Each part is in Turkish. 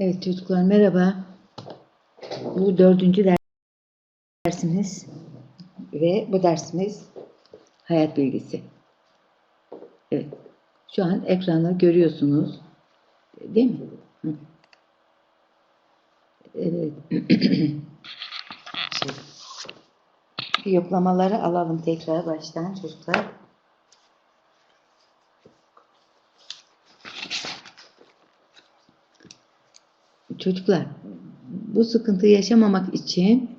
Evet çocuklar merhaba. Bu dördüncü dersimiz ve bu dersimiz hayat bilgisi. Evet. Şu an ekranı görüyorsunuz. Değil mi? Evet. Yoklamaları alalım tekrar baştan çocuklar. Çocuklar, bu sıkıntıyı yaşamamak için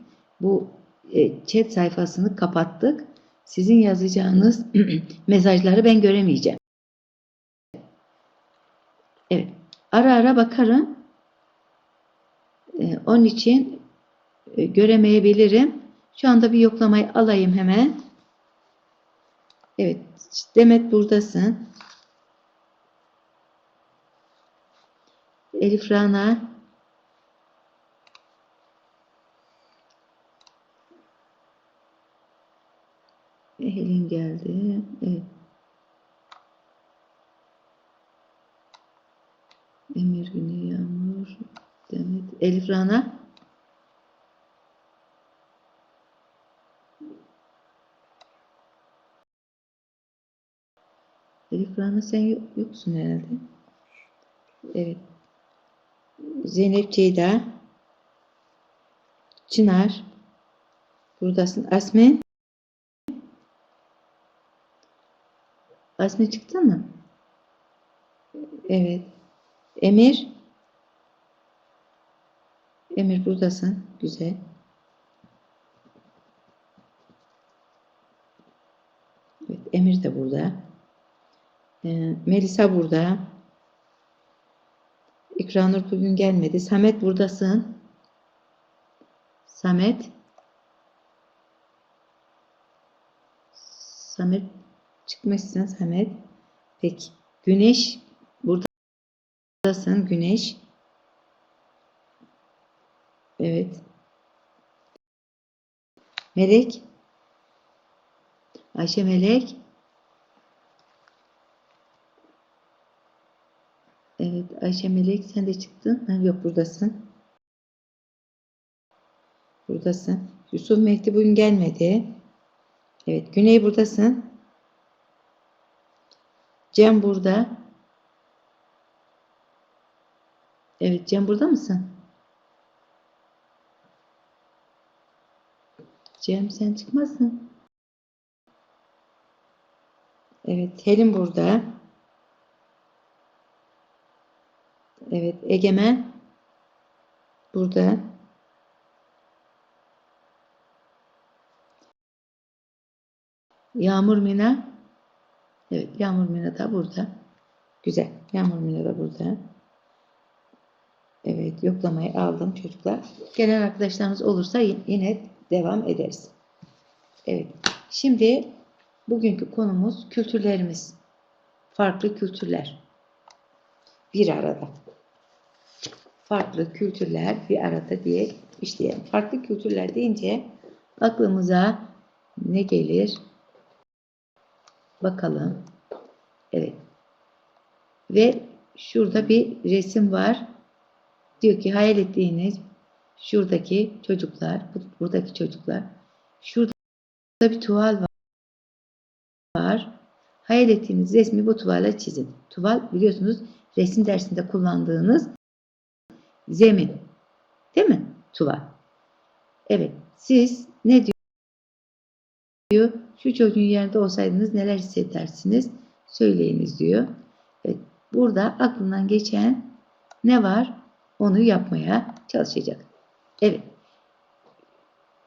bu e, chat sayfasını kapattık. Sizin yazacağınız mesajları ben göremeyeceğim. Evet, ara ara bakarım. E, onun için e, göremeyebilirim. Şu anda bir yoklamayı alayım hemen. Evet, Demet buradasın. Elif Rana. Helin geldi. Evet. Emir Güney Yağmur. Demet. Elif Rana. Elif Rana sen yok, yoksun herhalde. Evet. Zeynep Ceyda. Çınar. Buradasın. Asmen. Asme çıktı mı? Evet. Emir. Emir buradasın. Güzel. Evet, Emir de burada. Ee, Melisa burada. İkranur bugün gelmedi. Samet buradasın. Samet. Samet çıkmışsın Samet. Peki. Güneş buradasın Güneş. Evet. Melek. Ayşe Melek. Evet Ayşe Melek sen de çıktın. Ha, yok buradasın. Buradasın. Yusuf Mehdi bugün gelmedi. Evet Güney buradasın. Cem burada. Evet Cem burada mısın? Cem sen çıkmazsın. Evet Helin burada. Evet Egemen burada. Yağmur Mina Evet, Yağmur Mina da burada. Güzel. Yağmur Mina da burada. Evet, yoklamayı aldım çocuklar. Gelen arkadaşlarınız olursa yine devam ederiz. Evet. Şimdi bugünkü konumuz kültürlerimiz. Farklı kültürler. Bir arada. Farklı kültürler bir arada diye işleyelim. Farklı kültürler deyince aklımıza ne gelir? Bakalım. Evet. Ve şurada bir resim var. Diyor ki hayal ettiğiniz şuradaki çocuklar, buradaki çocuklar. Şurada bir tuval var. Hayal ettiğiniz resmi bu tuvalla çizin. Tuval biliyorsunuz resim dersinde kullandığınız zemin. Değil mi? Tuval. Evet. Siz ne diyor? Şu çocuğun yerinde olsaydınız neler hissedersiniz? Söyleyiniz diyor. Evet, burada aklından geçen ne var? Onu yapmaya çalışacak. Evet.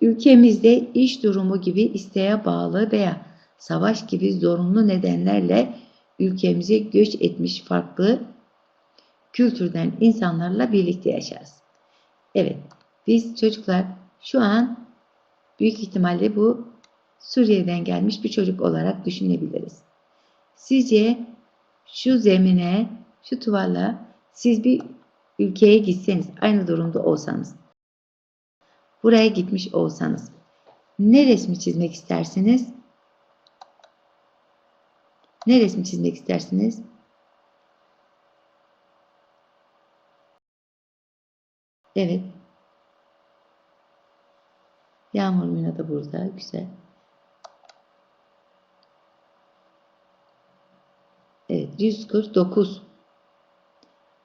Ülkemizde iş durumu gibi isteğe bağlı veya savaş gibi zorunlu nedenlerle ülkemize göç etmiş farklı kültürden insanlarla birlikte yaşarız. Evet, biz çocuklar şu an büyük ihtimalle bu Suriye'den gelmiş bir çocuk olarak düşünebiliriz. Sizce şu zemine, şu tuvalla siz bir ülkeye gitseniz, aynı durumda olsanız, buraya gitmiş olsanız, ne resmi çizmek istersiniz? Ne resmi çizmek istersiniz? Evet. Yağmur Mina da burada. Güzel. Evet. 149.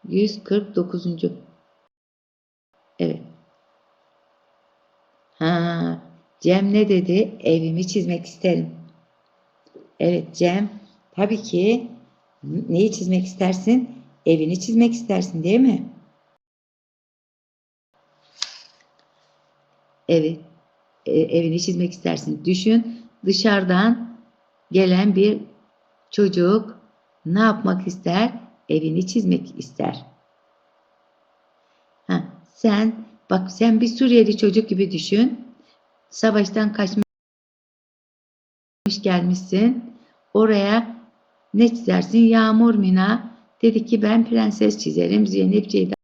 149. Evet. Ha, Cem ne dedi? Evimi çizmek isterim. Evet Cem. Tabii ki neyi çizmek istersin? Evini çizmek istersin değil mi? Evet. E, evini çizmek istersin. Düşün dışarıdan gelen bir çocuk ne yapmak ister? Evini çizmek ister. Ha, sen bak sen bir Suriyeli çocuk gibi düşün. Savaştan kaçmış gelmişsin. Oraya ne çizersin? Yağmur Mina dedi ki ben prenses çizerim. Zeynep Ceyda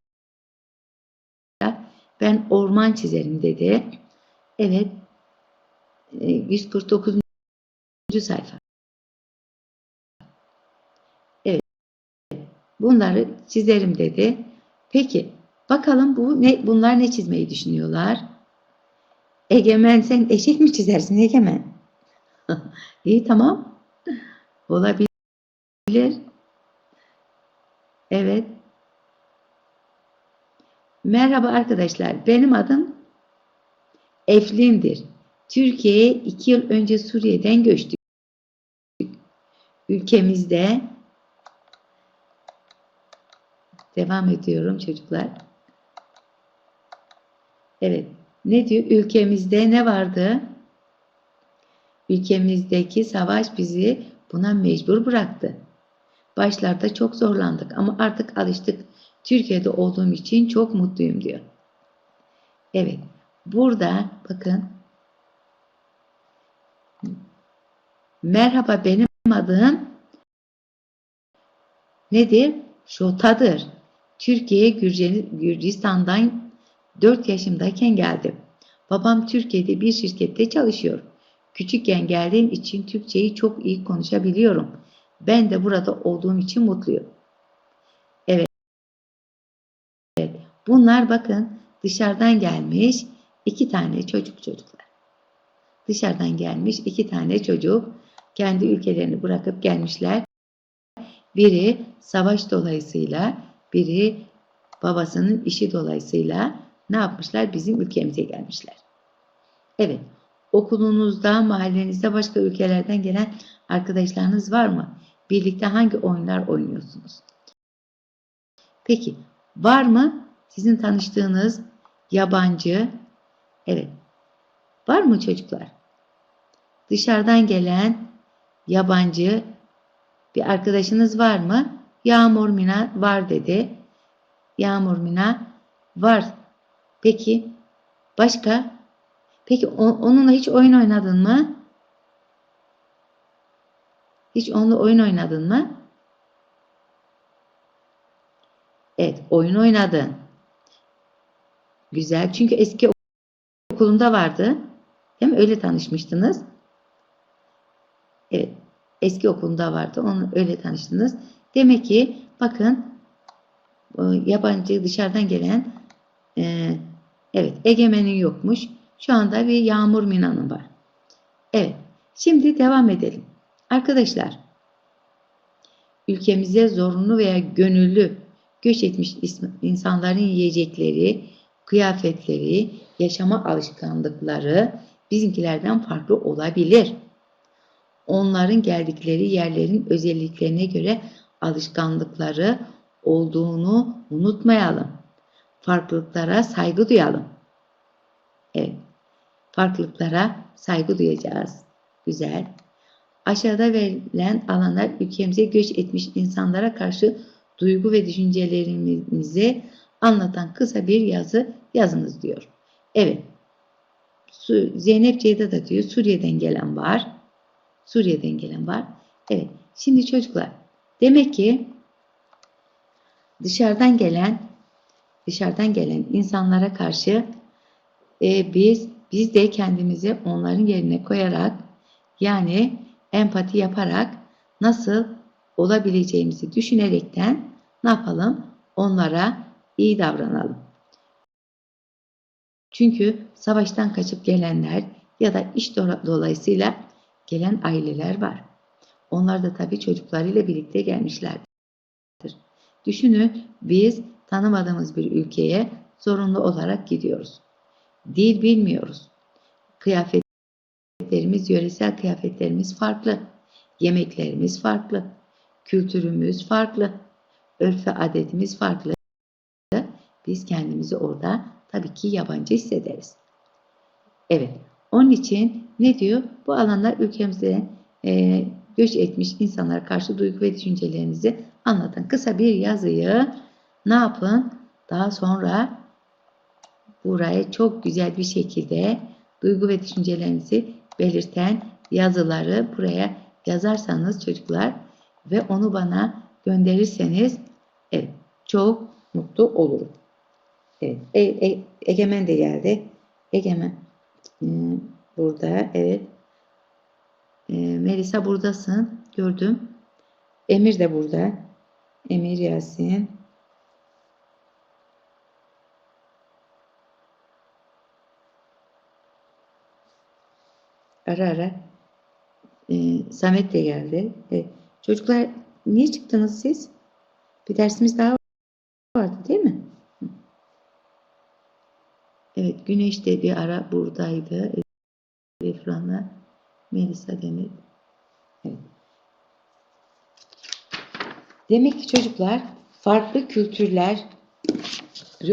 ben orman çizerim dedi. Evet. e, 149. sayfa. Evet. Bunları çizerim dedi. Peki bakalım bu ne bunlar ne çizmeyi düşünüyorlar? Egemen sen eşek mi çizersin Egemen? İyi tamam. Olabilir. Evet. Merhaba arkadaşlar. Benim adım Eflin'dir. Türkiye'ye iki yıl önce Suriye'den göçtük. Ülkemizde devam ediyorum çocuklar. Evet. Ne diyor? Ülkemizde ne vardı? Ülkemizdeki savaş bizi buna mecbur bıraktı. Başlarda çok zorlandık ama artık alıştık. Türkiye'de olduğum için çok mutluyum diyor. Evet. Burada bakın. Merhaba benim adım nedir? Şota'dır. Türkiye'ye Gürcistan'dan 4 yaşımdayken geldim. Babam Türkiye'de bir şirkette çalışıyor. Küçükken geldiğim için Türkçeyi çok iyi konuşabiliyorum. Ben de burada olduğum için mutluyum. Evet. evet. Bunlar bakın dışarıdan gelmiş iki tane çocuk çocuklar. Dışarıdan gelmiş iki tane çocuk kendi ülkelerini bırakıp gelmişler. Biri savaş dolayısıyla, biri babasının işi dolayısıyla ne yapmışlar? Bizim ülkemize gelmişler. Evet. Okulunuzda, mahallenizde başka ülkelerden gelen arkadaşlarınız var mı? Birlikte hangi oyunlar oynuyorsunuz? Peki, var mı sizin tanıştığınız yabancı? Evet. Var mı çocuklar? Dışarıdan gelen yabancı bir arkadaşınız var mı? Yağmur Mina var dedi. Yağmur Mina var. Peki başka? Peki onunla hiç oyun oynadın mı? Hiç onunla oyun oynadın mı? Evet, oyun oynadın. Güzel. Çünkü eski okulunda vardı. Değil mi? Öyle tanışmıştınız. Evet. Eski okulunda vardı. Onu öyle tanıştınız. Demek ki bakın yabancı dışarıdan gelen e, evet Egemen'in yokmuş. Şu anda bir Yağmur Mina'nın var. Evet. Şimdi devam edelim. Arkadaşlar ülkemize zorunlu veya gönüllü göç etmiş insanların yiyecekleri, kıyafetleri, yaşama alışkanlıkları bizimkilerden farklı olabilir. Onların geldikleri yerlerin özelliklerine göre alışkanlıkları olduğunu unutmayalım. Farklılıklara saygı duyalım. Evet. Farklılıklara saygı duyacağız. Güzel. Aşağıda verilen alanlar ülkemize göç etmiş insanlara karşı duygu ve düşüncelerimizi anlatan kısa bir yazı yazınız diyor. Evet. Zeynep Ceyda da diyor Suriye'den gelen var. Suriye'den gelen var. Evet. Şimdi çocuklar demek ki dışarıdan gelen dışarıdan gelen insanlara karşı e, biz biz de kendimizi onların yerine koyarak yani empati yaparak nasıl olabileceğimizi düşünerekten ne yapalım? Onlara iyi davranalım. Çünkü savaştan kaçıp gelenler ya da iş do- dolayısıyla gelen aileler var. Onlar da tabii çocuklarıyla birlikte gelmişlerdir. Düşünün biz tanımadığımız bir ülkeye zorunlu olarak gidiyoruz. Dil bilmiyoruz. Kıyafetlerimiz, yöresel kıyafetlerimiz farklı. Yemeklerimiz farklı. Kültürümüz farklı. Örf ve adetimiz farklı. Biz kendimizi orada tabii ki yabancı hissederiz. Evet. Onun için ne diyor? Bu alanlar ülkemize e, göç etmiş insanlara karşı duygu ve düşüncelerinizi anlatın. Kısa bir yazıyı ne yapın? Daha sonra buraya çok güzel bir şekilde duygu ve düşüncelerinizi belirten yazıları buraya yazarsanız çocuklar ve onu bana gönderirseniz evet çok mutlu olurum. Evet, E- E- Egemen de geldi. Egemen hmm, burada evet. E, Melisa buradasın. Gördüm. Emir de burada. Emir Yasin. Ara ara. E, Samet de geldi. Evet. Çocuklar niye çıktınız siz? Bir dersimiz daha vardı değil mi? Evet, Güneş de bir ara buradaydı. Efran'la Melisa Demir. Demek ki çocuklar farklı kültürleri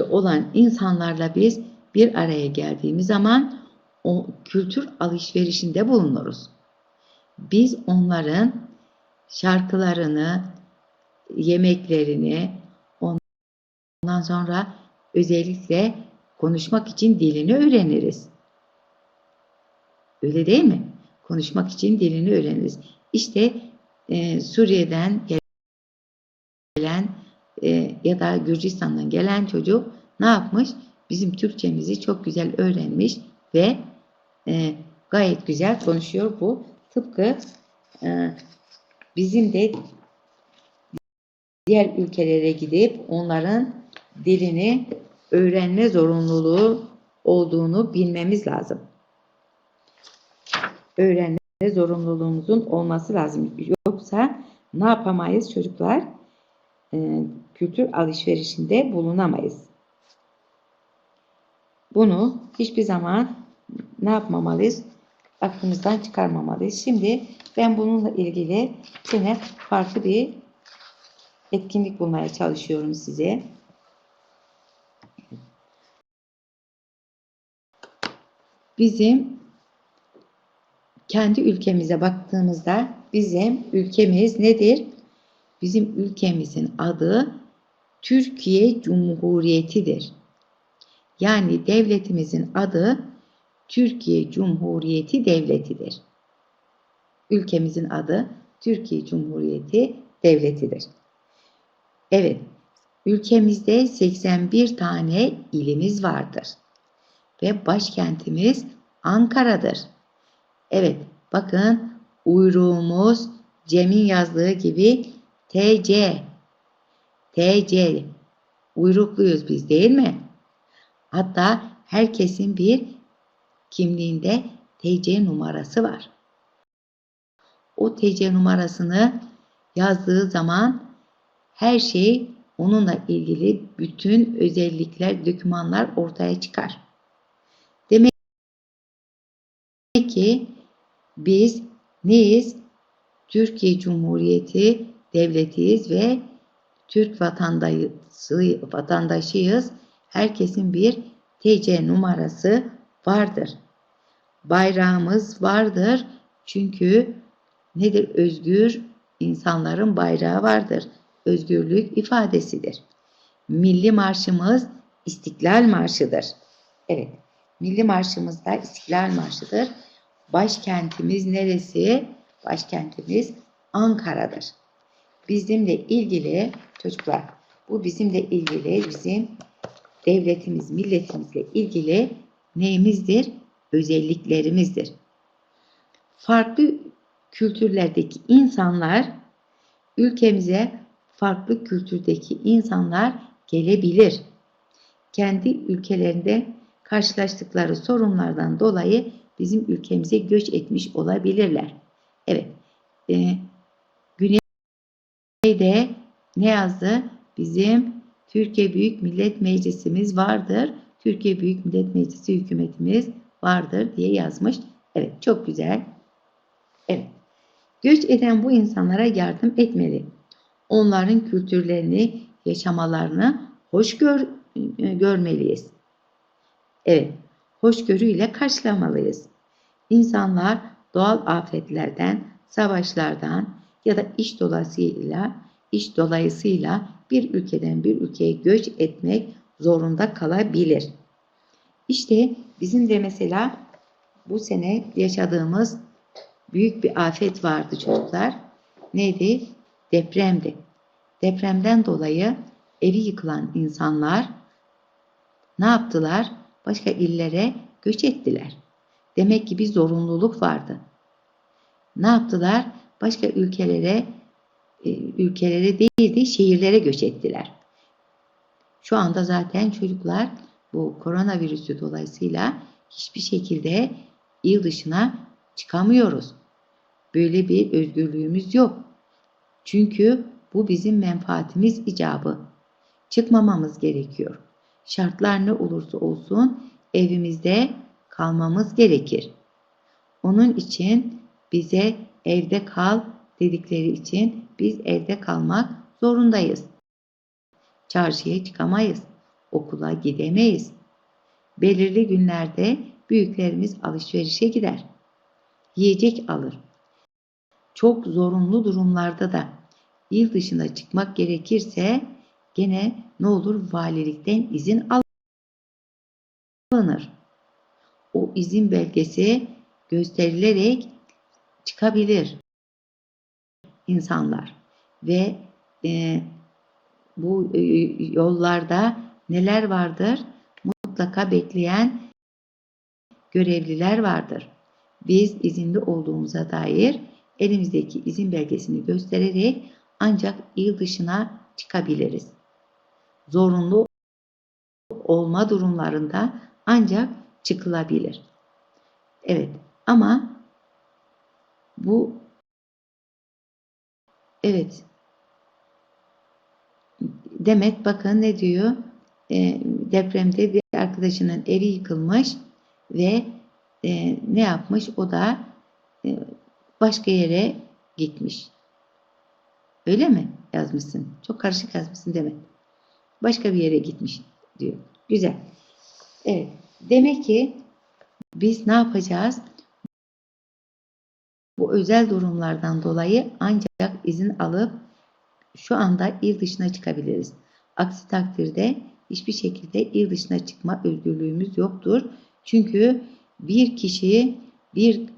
olan insanlarla biz bir araya geldiğimiz zaman o kültür alışverişinde bulunuruz. Biz onların şarkılarını, yemeklerini, ondan sonra özellikle konuşmak için dilini öğreniriz. Öyle değil mi? Konuşmak için dilini öğreniriz. İşte e, Suriye'den gelen e, ya da Gürcistan'dan gelen çocuk ne yapmış? Bizim Türkçemizi çok güzel öğrenmiş ve e, gayet güzel konuşuyor bu. Tıpkı e, bizim de diğer ülkelere gidip onların dilini öğrenme zorunluluğu olduğunu bilmemiz lazım. Öğrenme zorunluluğumuzun olması lazım. Yoksa ne yapamayız çocuklar? Ee, kültür alışverişinde bulunamayız. Bunu hiçbir zaman ne yapmamalıyız? Aklımızdan çıkarmamalıyız. Şimdi ben bununla ilgili yine farklı bir etkinlik bulmaya çalışıyorum size. Bizim kendi ülkemize baktığımızda bizim ülkemiz nedir? Bizim ülkemizin adı Türkiye Cumhuriyeti'dir. Yani devletimizin adı Türkiye Cumhuriyeti Devleti'dir. Ülkemizin adı Türkiye Cumhuriyeti Devleti'dir. Evet, ülkemizde 81 tane ilimiz vardır. Ve başkentimiz Ankara'dır. Evet, bakın uyruğumuz Cem'in yazdığı gibi TC. TC. Uyrukluyuz biz değil mi? Hatta herkesin bir kimliğinde TC numarası var. O TC numarasını yazdığı zaman her şey onunla ilgili bütün özellikler, dokümanlar ortaya çıkar. Demek ki biz neyiz? Türkiye Cumhuriyeti devletiyiz ve Türk vatandaşı, vatandaşıyız. Herkesin bir TC numarası vardır. Bayrağımız vardır. Çünkü nedir? Özgür insanların bayrağı vardır. Özgürlük ifadesidir. Milli marşımız İstiklal Marşı'dır. Evet, milli marşımız da İstiklal Marşı'dır. Başkentimiz neresi? Başkentimiz Ankara'dır. Bizimle ilgili çocuklar, bu bizimle ilgili bizim devletimiz, milletimizle ilgili neyimizdir? Özelliklerimizdir. Farklı kültürlerdeki insanlar ülkemize farklı kültürdeki insanlar gelebilir. Kendi ülkelerinde karşılaştıkları sorunlardan dolayı bizim ülkemize göç etmiş olabilirler. Evet. E, Güney'de ne yazdı? Bizim Türkiye Büyük Millet Meclisimiz vardır. Türkiye Büyük Millet Meclisi hükümetimiz vardır diye yazmış. Evet çok güzel. Evet. Göç eden bu insanlara yardım etmeli. Onların kültürlerini, yaşamalarını hoş gör, e, görmeliyiz. Evet, hoşgörüyle karşılamalıyız. İnsanlar doğal afetlerden, savaşlardan ya da iş dolayısıyla iş dolayısıyla bir ülkeden bir ülkeye göç etmek zorunda kalabilir. İşte bizim de mesela bu sene yaşadığımız büyük bir afet vardı çocuklar. Neydi? Depremdi. Depremden dolayı evi yıkılan insanlar ne yaptılar? Başka illere göç ettiler. Demek ki bir zorunluluk vardı. Ne yaptılar? Başka ülkelere e, ülkelere değil de şehirlere göç ettiler. Şu anda zaten çocuklar bu koronavirüsü dolayısıyla hiçbir şekilde il dışına çıkamıyoruz. Böyle bir özgürlüğümüz yok. Çünkü bu bizim menfaatimiz icabı. Çıkmamamız gerekiyor. Şartlar ne olursa olsun evimizde kalmamız gerekir. Onun için bize evde kal dedikleri için biz evde kalmak zorundayız. Çarşıya çıkamayız, okula gidemeyiz. Belirli günlerde büyüklerimiz alışverişe gider. Yiyecek alır. Çok zorunlu durumlarda da il dışına çıkmak gerekirse gene ne olur valilikten izin alınır. O izin belgesi gösterilerek çıkabilir insanlar ve e, bu e, yollarda neler vardır? Mutlaka bekleyen görevliler vardır. Biz izinli olduğumuza dair elimizdeki izin belgesini göstererek ancak il dışına çıkabiliriz. Zorunlu olma durumlarında ancak çıkılabilir. Evet ama bu evet Demet bakın ne diyor? E, depremde bir arkadaşının evi yıkılmış ve e, ne yapmış? O da e, başka yere gitmiş. Öyle mi yazmışsın? Çok karışık yazmışsın Demet. Başka bir yere gitmiş diyor. Güzel. Evet. Demek ki biz ne yapacağız? Bu özel durumlardan dolayı ancak izin alıp şu anda il dışına çıkabiliriz. Aksi takdirde hiçbir şekilde il dışına çıkma özgürlüğümüz yoktur. Çünkü bir kişi bir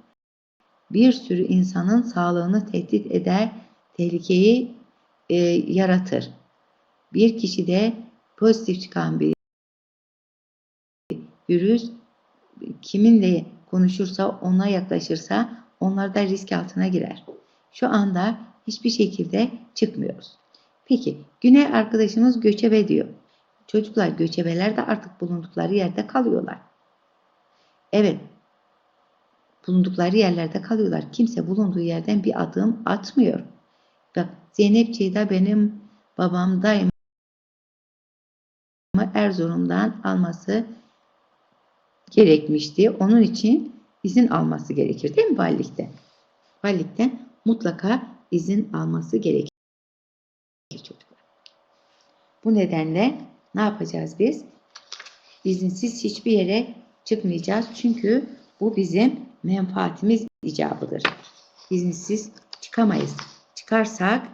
bir sürü insanın sağlığını tehdit eder, tehlikeyi e, yaratır. Bir kişi de pozitif çıkan bir virüs kiminle konuşursa, ona yaklaşırsa onlar da risk altına girer. Şu anda hiçbir şekilde çıkmıyoruz. Peki Güney arkadaşımız göçebe diyor. Çocuklar göçebeler de artık bulundukları yerde kalıyorlar. Evet bulundukları yerlerde kalıyorlar. Kimse bulunduğu yerden bir adım atmıyor. Bak Zeynep Ceyda benim babam daima Erzurum'dan alması gerekmişti. Onun için izin alması gerekir değil mi valilikten? Valilikten mutlaka izin alması gerekir çocuklar. Bu nedenle ne yapacağız biz? İzinsiz hiçbir yere çıkmayacağız. Çünkü bu bizim menfaatimiz icabıdır. İzinsiz çıkamayız. Çıkarsak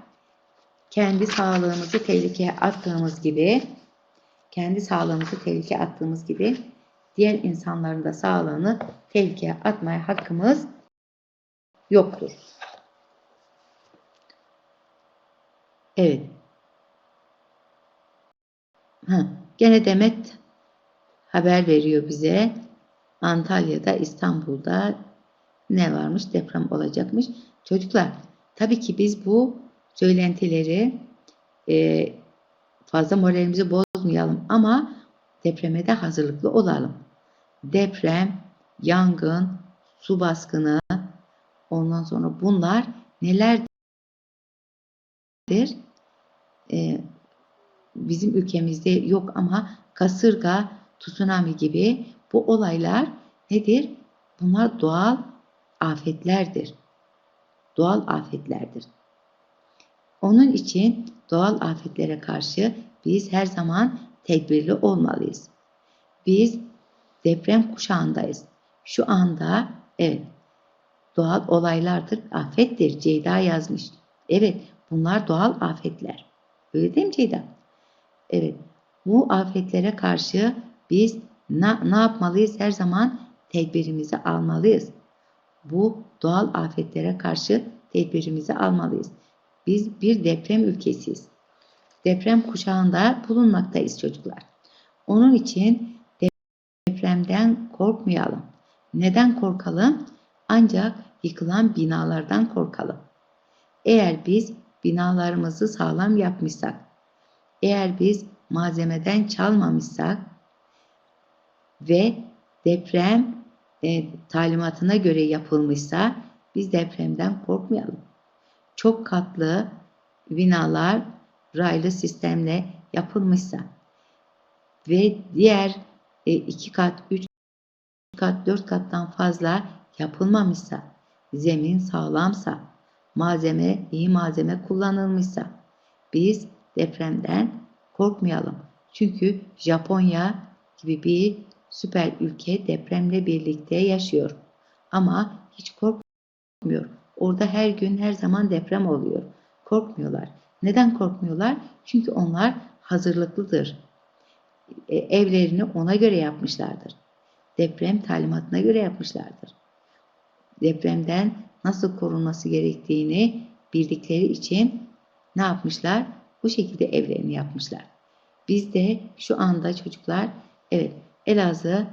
kendi sağlığımızı tehlikeye attığımız gibi kendi sağlığımızı tehlikeye attığımız gibi diğer insanların da sağlığını tehlikeye atmaya hakkımız yoktur. Evet. Ha, gene Demet haber veriyor bize. Antalya'da, İstanbul'da ne varmış? Deprem olacakmış. Çocuklar, tabii ki biz bu söylentileri e, fazla moralimizi bozmayalım ama depreme de hazırlıklı olalım. deprem, yangın, su baskını, ondan sonra bunlar nelerdir? Ee, bizim ülkemizde yok ama kasırga, tsunami gibi bu olaylar nedir? Bunlar doğal afetlerdir. Doğal afetlerdir. Onun için doğal afetlere karşı biz her zaman tedbirli olmalıyız. Biz deprem kuşağındayız. Şu anda evet doğal olaylardır, afettir. Ceyda yazmış. Evet bunlar doğal afetler. Öyle değil mi Ceyda? Evet bu afetlere karşı biz ne, ne yapmalıyız? Her zaman tedbirimizi almalıyız. Bu doğal afetlere karşı tedbirimizi almalıyız. Biz bir deprem ülkesiyiz. Deprem kuşağında bulunmaktayız çocuklar. Onun için depremden korkmayalım. Neden korkalım? Ancak yıkılan binalardan korkalım. Eğer biz binalarımızı sağlam yapmışsak, eğer biz malzemeden çalmamışsak ve deprem e, talimatına göre yapılmışsa biz depremden korkmayalım. Çok katlı binalar raylı sistemle yapılmışsa ve diğer e, iki kat, üç kat, dört kattan fazla yapılmamışsa, zemin sağlamsa, malzeme iyi malzeme kullanılmışsa biz depremden korkmayalım. Çünkü Japonya gibi bir süper ülke depremle birlikte yaşıyor. Ama hiç korkmuyor. Orada her gün her zaman deprem oluyor. Korkmuyorlar. Neden korkmuyorlar? Çünkü onlar hazırlıklıdır. E, evlerini ona göre yapmışlardır. Deprem talimatına göre yapmışlardır. Depremden nasıl korunması gerektiğini bildikleri için ne yapmışlar? Bu şekilde evlerini yapmışlar. Biz de şu anda çocuklar evet Elazığ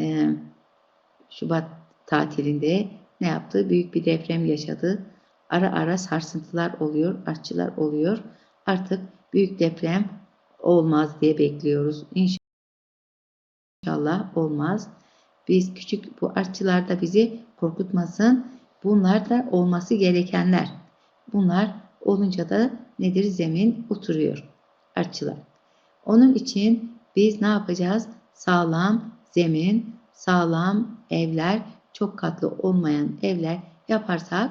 e, Şubat tatilinde ne yaptı? Büyük bir deprem yaşadı. Ara ara sarsıntılar oluyor, artçılar oluyor. Artık büyük deprem olmaz diye bekliyoruz. İnşallah olmaz. Biz küçük bu artçılar da bizi korkutmasın. Bunlar da olması gerekenler. Bunlar olunca da nedir? Zemin oturuyor. Artçılar. Onun için biz ne yapacağız? Sağlam zemin, sağlam evler, çok katlı olmayan evler yaparsak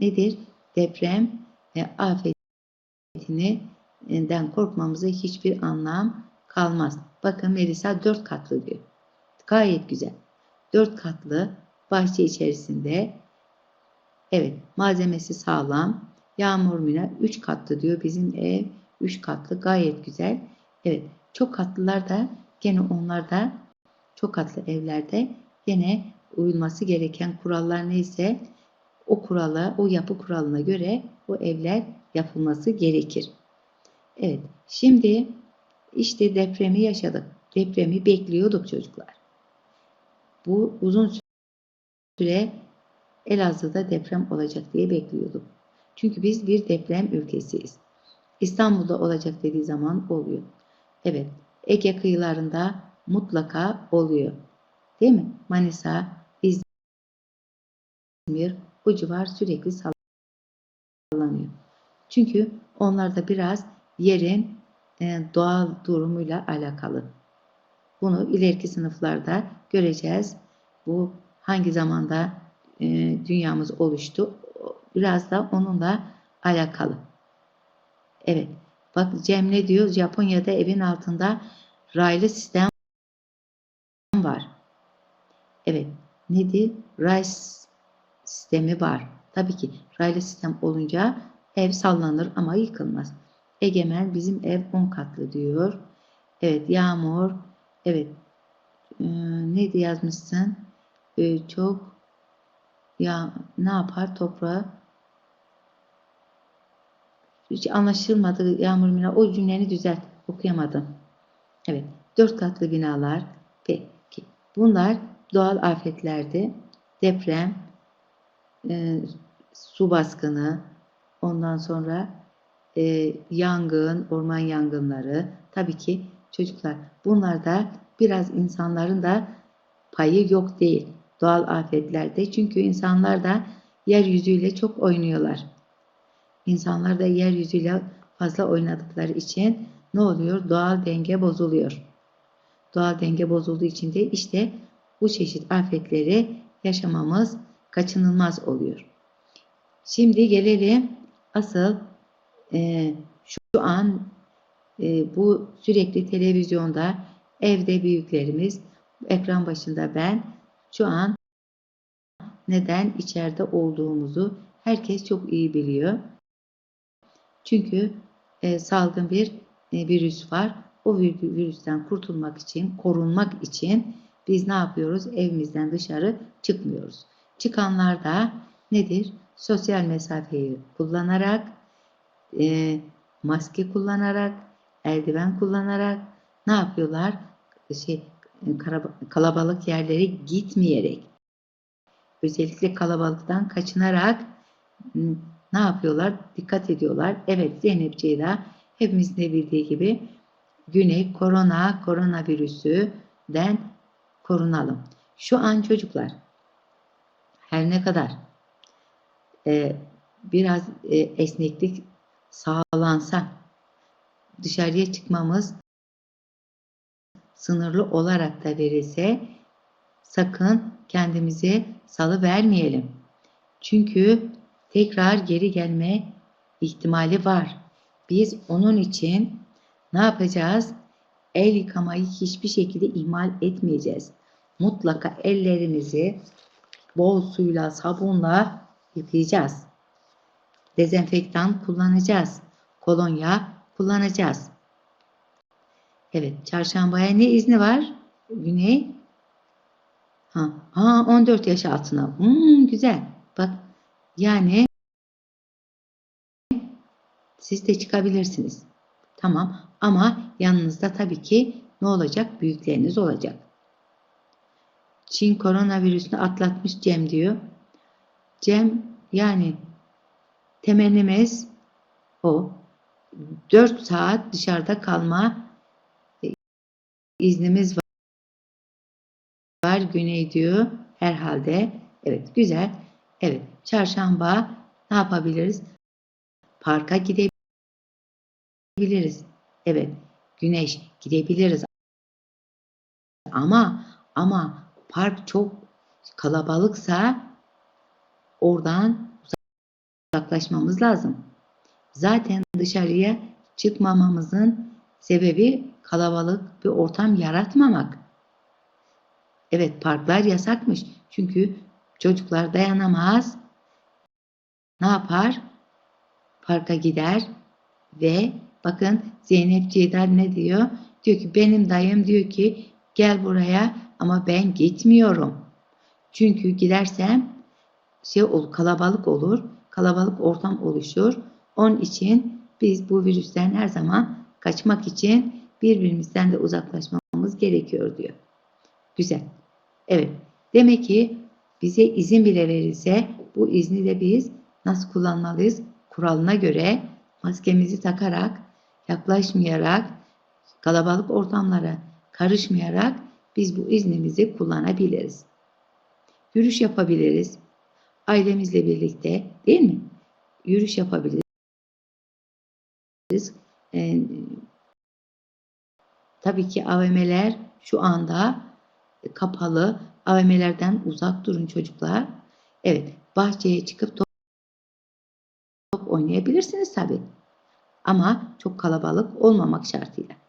nedir? Deprem ve afetinden korkmamıza hiçbir anlam kalmaz. Bakın Melisa dört katlı diyor. Gayet güzel. Dört katlı bahçe içerisinde evet malzemesi sağlam. Yağmur mina üç katlı diyor. Bizim ev üç katlı gayet güzel. Evet çok katlılar da gene onlar da çok katlı evlerde gene uyulması gereken kurallar neyse o kurala, o yapı kuralına göre o evler yapılması gerekir. Evet, şimdi işte depremi yaşadık. Depremi bekliyorduk çocuklar. Bu uzun süre Elazığ'da deprem olacak diye bekliyorduk. Çünkü biz bir deprem ülkesiyiz. İstanbul'da olacak dediği zaman oluyor. Evet, Ege kıyılarında mutlaka oluyor. Değil mi? Manisa, İzmir, bu civar sürekli sallanıyor. Çünkü onlar da biraz yerin e, doğal durumuyla alakalı. Bunu ileriki sınıflarda göreceğiz. Bu hangi zamanda e, dünyamız oluştu? Biraz da onunla alakalı. Evet. Bak Cem ne diyor? Japonya'da evin altında raylı sistem var. Evet. Nedir? Ray sistemi var. Tabii ki raylı sistem olunca ev sallanır ama yıkılmaz. Egemen bizim ev 10 katlı diyor. Evet yağmur. Evet. Ee, neydi yazmışsın? Ee, çok ya ne yapar toprağı hiç anlaşılmadı Yağmur Mina. O cümleni düzelt. Okuyamadım. Evet. Dört katlı binalar. Peki. Bunlar doğal afetlerdi. Deprem, e, su baskını, ondan sonra e, yangın, orman yangınları. Tabii ki çocuklar bunlar da biraz insanların da payı yok değil doğal afetlerde. Çünkü insanlar da yeryüzüyle çok oynuyorlar. İnsanlar da yeryüzüyle fazla oynadıkları için ne oluyor? Doğal denge bozuluyor. Doğal denge bozulduğu için de işte bu çeşit afetleri yaşamamız kaçınılmaz oluyor. Şimdi gelelim asıl e, şu an e, bu sürekli televizyonda evde büyüklerimiz ekran başında ben şu an neden içeride olduğumuzu herkes çok iyi biliyor. Çünkü e, salgın bir e, virüs var. O vir- virüsten kurtulmak için, korunmak için biz ne yapıyoruz? Evimizden dışarı çıkmıyoruz. Çıkanlar da nedir? Sosyal mesafeyi kullanarak, e, maske kullanarak, eldiven kullanarak ne yapıyorlar? Şey, kalabalık yerlere gitmeyerek, özellikle kalabalıktan kaçınarak ne yapıyorlar? Dikkat ediyorlar. Evet Zeynep Ceyda hepimizin de bildiği gibi Güney korona, koronavirüsüden korunalım. Şu an çocuklar her ne kadar e, biraz e, esneklik sağlansa dışarıya çıkmamız sınırlı olarak da verilse sakın kendimizi salı vermeyelim. Çünkü tekrar geri gelme ihtimali var. Biz onun için ne yapacağız? El yıkamayı hiçbir şekilde ihmal etmeyeceğiz. Mutlaka ellerimizi bol suyla, sabunla yıkayacağız. Dezenfektan kullanacağız. Kolonya kullanacağız. Evet, çarşambaya ne izni var? Güney. Ha, ha 14 yaş altına. Hmm, güzel. Bak yani siz de çıkabilirsiniz. Tamam ama yanınızda tabii ki ne olacak? Büyükleriniz olacak. Çin koronavirüsünü atlatmış Cem diyor. Cem yani temennimiz o. 4 saat dışarıda kalma e, iznimiz var. var. Güney diyor. Herhalde. Evet güzel. Evet. Çarşamba ne yapabiliriz? Parka gidebiliriz. Evet. Güneş gidebiliriz. Ama ama park çok kalabalıksa oradan uzaklaşmamız lazım. Zaten dışarıya çıkmamamızın sebebi kalabalık bir ortam yaratmamak. Evet parklar yasakmış. Çünkü çocuklar dayanamaz. Ne yapar? Parka gider ve bakın Zeynep Ceyda ne diyor? Diyor ki benim dayım diyor ki gel buraya ama ben gitmiyorum. Çünkü gidersem şey olur, kalabalık olur. Kalabalık ortam oluşur. Onun için biz bu virüsten her zaman kaçmak için birbirimizden de uzaklaşmamız gerekiyor diyor. Güzel. Evet. Demek ki bize izin bile verilse bu izni de biz nasıl kullanmalıyız? Kuralına göre maskemizi takarak, yaklaşmayarak, kalabalık ortamlara karışmayarak biz bu iznimizi kullanabiliriz. Yürüyüş yapabiliriz. Ailemizle birlikte değil mi? Yürüyüş yapabiliriz. Ee, tabii ki AVM'ler şu anda kapalı. AVM'lerden uzak durun çocuklar. Evet, bahçeye çıkıp top, top oynayabilirsiniz tabii. Ama çok kalabalık olmamak şartıyla.